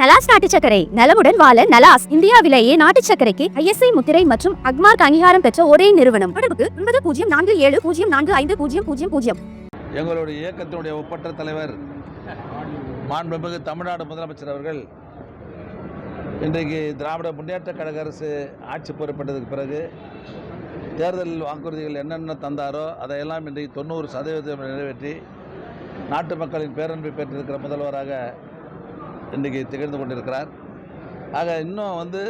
நலாஸ் நாட்டு சக்கரை நலமுடன் வாழ நலாஸ் இந்தியாவிலேயே நாட்டு சக்கரைக்கு ஐஎஸ்ஐ முத்திரை மற்றும் அக்மார்க் அங்கீகாரம் பெற்ற ஒரே நிறுவனம். தொடர்புக்கு ஒன்பது பூஜ்ஜியம் நான்கு ஏழு பூஜ்ஜியம் நான்கு ஐந்து பூஜ்ஜியம் பூஜ்ஜியம் பூஜ்ஜியம். எங்களுடைய இயக்கத்தினுடைய ஒப்பற்ற தலைவர் மாண்புமிகு தமிழ்நாடு முதலமைச்சர் அவர்கள் இன்றைக்கு திராவிட முன்னேற்ற கழக அரசு ஆட்சி பொறுப்பட்டதுக்கு பிறகு தேர்தல் வாக்குறுதிகள் என்னென்ன தந்தாரோ அதையெல்லாம் இன்றைக்கு தொண்ணூறு சதவீதம் நிறைவேற்றி நாட்டு மக்களின் பேரன்பை பெற்றிருக்கிற முதல்வராக இன்றைக்கி திகழ்ந்து கொண்டிருக்கிறார். ஆக இன்னும் வந்து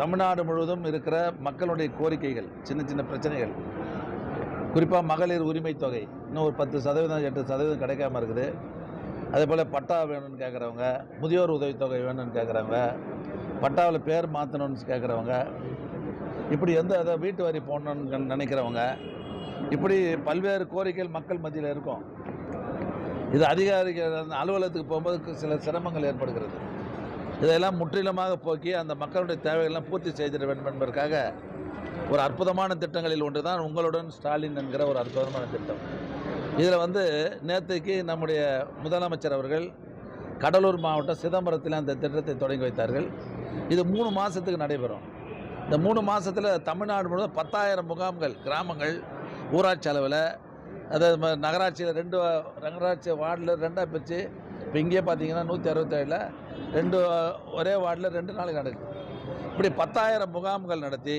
தமிழ்நாடு முழுவதும் இருக்கிற மக்களுடைய கோரிக்கைகள் சின்ன சின்ன பிரச்சனைகள். குறிப்பாக மகளிர் உரிமை தொகை இன்னும் ஒரு பத்து சதவீதம் எட்டு சதவீதம் கிடைக்காம இருக்குது. அதே போல் பட்டா வேணும்னு கேட்குறவங்க முதியோர் உதவித்தொகை வேணும்னு கேட்குறவங்க பட்டாவில் பேர் மாற்றணும்னு கேட்குறவங்க இப்படி எந்த அதை வீட்டு வரி போடணும்னு நினைக்கிறவங்க இப்படி பல்வேறு கோரிக்கைகள் மக்கள் மத்தியில் இருக்கும். இது அதிகாரிகள் அந்த அலுவலகத்துக்கு போகும்போது சில சிரமங்கள் ஏற்படுகிறது. இதையெல்லாம் முற்றிலுமாக போக்கி அந்த மக்களுடைய தேவைகள்லாம் பூர்த்தி செய்திட வேண்டும் என்பதற்காக ஒரு அற்புதமான திட்டங்களில் ஒன்று தான் உங்களுடன் ஸ்டாலின் என்கிற ஒரு அற்புதமான திட்டம். இதில் வந்து நேற்றுக்கு நம்முடைய முதலமைச்சர் அவர்கள் கடலூர் மாவட்டம் சிதம்பரத்தில் அந்த திட்டத்தை தொடங்கி வைத்தார்கள். இது மூணு மாதத்துக்கு நடைபெறும். இந்த மூணு மாதத்தில் தமிழ்நாடு முழுவதும் பத்தாயிரம் முகாம்கள் கிராமங்கள் ஊராட்சி அளவில் அதாவது நகராட்சியில் ரெண்டு நகராட்சி வார்டில் ரெண்டாக பிரித்து இப்போ இங்கேயே பார்த்தீங்கன்னா நூற்றி அறுபத்தேழில் ரெண்டு ஒரே வார்டில் ரெண்டு நாளைக்கு நடக்குது. இப்படி பத்தாயிரம் முகாம்கள் நடத்தி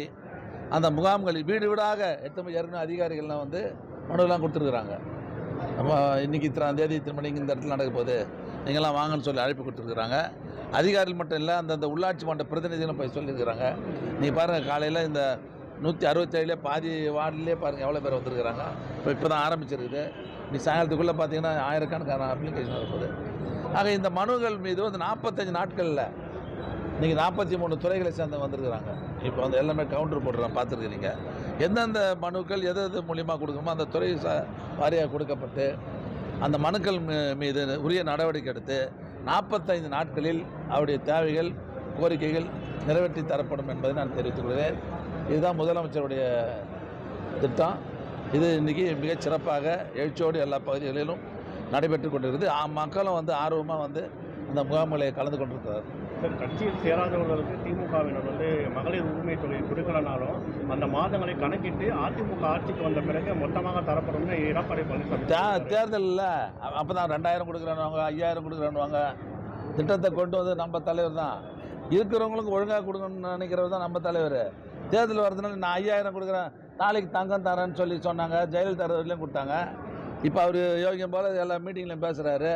அந்த முகாம்களில் வீடு வீடாக எத்தனை ஏற்கனவே அதிகாரிகள்லாம் வந்து மனுவெல்லாம் கொடுத்துருக்குறாங்க. நம்ம இன்றைக்கி இத்தனாம் தேதி இத்தனை மணிக்கு இந்த இடத்துல நடக்க போகுது நீங்கள்லாம் வாங்கன்னு சொல்லி அழைப்பு கொடுத்துருக்குறாங்க. அதிகாரிகள் மட்டும் இல்லை அந்தந்த உள்ளாட்சி மன்ற பிரதிநிதிகளும் போய் சொல்லியிருக்கிறாங்க. நீ பாருங்கள் காலையில் இந்த நூற்றி அறுபத்தேழுல பாதி வார்டுலேயே பாருங்கள் எவ்வளோ பேர் வந்திருக்கிறாங்க. இப்போ இப்போ தான் ஆரம்பிச்சிருக்குது. நீ சாயங்காலத்துக்குள்ளே பார்த்தீங்கன்னா ஆயிரக்கணக்கான அப்ளிகேஷன் இருக்குது ஆக இந்த மனுக்கள் மீது வந்து நாற்பத்தஞ்சு நாட்களில் நீங்கள் நாற்பத்தி மூணு துறைகளை சேர்ந்து வந்திருக்கிறாங்க. இப்போ வந்து எல்லாமே கவுண்டர் போடுறாங்க பார்த்துருக்கிறீங்க எந்தெந்த மனுக்கள் எது எது மூலியமாக கொடுக்கணுமோ அந்த துறை ச வாரியாக கொடுக்கப்பட்டு அந்த மனுக்கள் மீ- மீது உரிய நடவடிக்கை எடுத்து நாற்பத்தைந்து நாட்களில் அவருடைய தேவைகள் கோரிக்கைகள் நிறைவேற்றி தரப்படும் என்பதை நான் தெரிவித்துக் கொள்கிறேன். இதுதான் முதலமைச்சருடைய திட்டம். இது இன்றைக்கி மிகச் சிறப்பாக எழுச்சியோடு எல்லா பகுதிகளிலும் நடைபெற்று கொண்டிருக்கிறது மக்களும் வந்து ஆர்வமாக வந்து அந்த முகாம்களை கலந்து கொண்டிருக்கிறார் சார் கட்சியில் சேராதவர்களுக்கு திமுகவினர் வந்து மகளிர் உரிமை தொகை கொடுக்கலனாலும் அந்த மாதங்களை கணக்கிட்டு அதிமுக ஆட்சிக்கு வந்த பிறகு மொத்தமாக தரப்படும்னு எடப்பாடி பழனிசாமி. தேர்தலில். அப்போ தான் ரெண்டாயிரம் கொடுக்குறானுவாங்க ஐயாயிரம் கொடுக்குறானுவாங்க திட்டத்தை கொண்டு வந்து நம்ம தலைவர் தான். இருக்கிறவங்களுக்கு ஒழுங்காக கொடுக்கணும்னு நினைக்கிறவர் தான் நம்ம தலைவர். தேர்தல் வரதுனால நான் ஐயாயிரம் கொடுக்குறேன். நாளைக்கு தங்கம் தரேன்னு சொல்லி சொன்னாங்க. ஜெயலலிதா வரலையும் கொடுத்தாங்க. இப்போ அவர் யோகியம் போல் எல்லா மீட்டிங்லையும் பேசுகிறாரு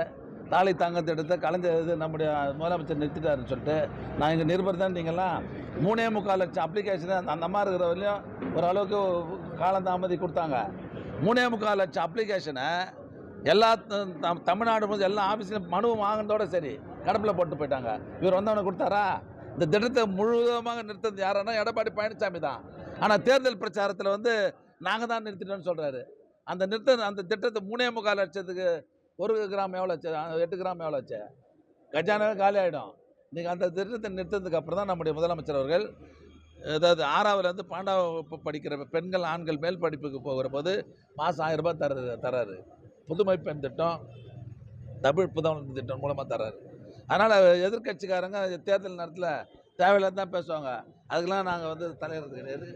தாலி தங்கத்தை எடுத்து கலைஞர் இது நம்முடைய முதலமைச்சர் நிறுத்திட்டாருன்னு சொல்லிட்டு நான் இங்கே நிருபர் தான் நீங்கள்லாம் மூணே முக்கால் லட்சம் அப்ளிகேஷனு அந்த அம்மா இருக்கிற ஓரளவுக்கு காலம் தாமதி கொடுத்தாங்க. மூணே முக்கால் லட்சம் அப்ளிகேஷனை எல்லா தமிழ்நாடு முழுவதும் எல்லா ஆஃபீஸ்லையும் மனு வாங்கினதோட சரி கடப்பில் போட்டு போயிட்டாங்க. இவர் வந்தவனை கொடுத்தாரா? இந்த திட்டத்தை முழுவதுமாக நிறுத்தது யாருன்னா எடப்பாடி பழனிசாமி தான். ஆனால் தேர்தல் பிரச்சாரத்தில் வந்து நாங்கள் தான் நிறுத்திட்டோம்னு சொல்கிறாரு அந்த நிறுத்த அந்த திட்டத்தை மூணே முக்கால் லட்சத்துக்கு ஒரு கிராம் எவ்வளோ ஆச்சு? எட்டு கிராம் எவ்வளோ ஆச்சு? கஜானாவே காலி ஆகிடும் நீங்கள் அந்த திட்டத்தை நிறுத்ததுக்கு அப்புறம் தான் நம்முடைய முதலமைச்சர் அவர்கள் அதாவது ஆறாவதுலேருந்து பன்னெண்டாவது படிக்கிற பெண்கள் ஆண்கள் மேல் படிப்புக்கு போகிற போது மாதம் ஆயிரம் ரூபாய் தர தராரு. புதுமை பெண் திட்டம் தமிழ் புதவன் திட்டம் மூலமாக தர்றாரு. அதனால் எதிர்க்கட்சிக்காரங்க தேர்தல் நேரத்தில் தேவையில்லாத தான் பேசுவாங்க. அதுக்கெல்லாம் நாங்கள் வந்து தலையிறது கிடையாது.